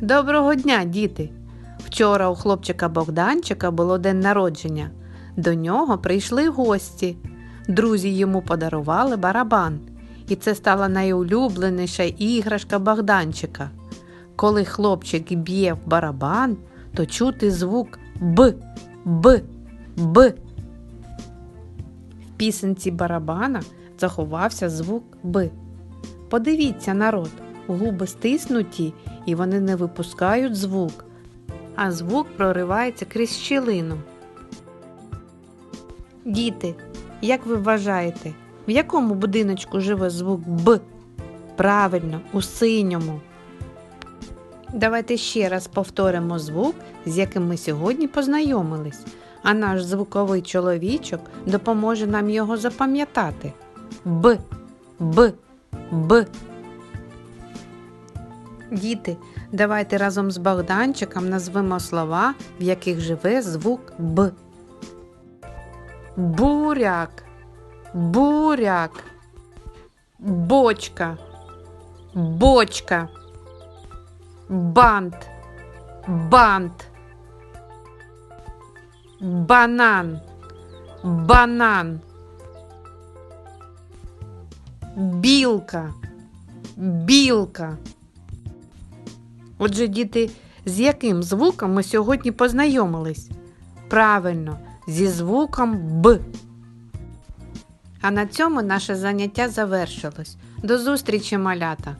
Доброго дня, діти! Вчора у хлопчика Богданчика було день народження. До нього прийшли гості. Друзі йому подарували барабан, і це стала найулюбленіша іграшка Богданчика. Коли хлопчик б'є в барабан, то чути звук Б, Б, Б. В пісенці барабана заховався звук Б. Подивіться, народ, губи стиснуті і вони не випускають звук, а звук проривається крізь щілину. Діти, як ви вважаєте, в якому будиночку живе звук Б? Правильно, у синьому. Давайте ще раз повторимо звук, з яким ми сьогодні познайомились, а наш звуковий чоловічок допоможе нам його запам'ятати. Б, Б, Б. Діти, давайте разом з Богданчиком назвемо слова, в яких живе звук Б. Буряк, буряк, бочка, бочка, бант, бант, банан, банан, білка, білка. Отже, діти, з яким звуком ми сьогодні познайомились? Правильно, зі звуком Б. А на цьому наше заняття завершилось. До зустрічі, малята!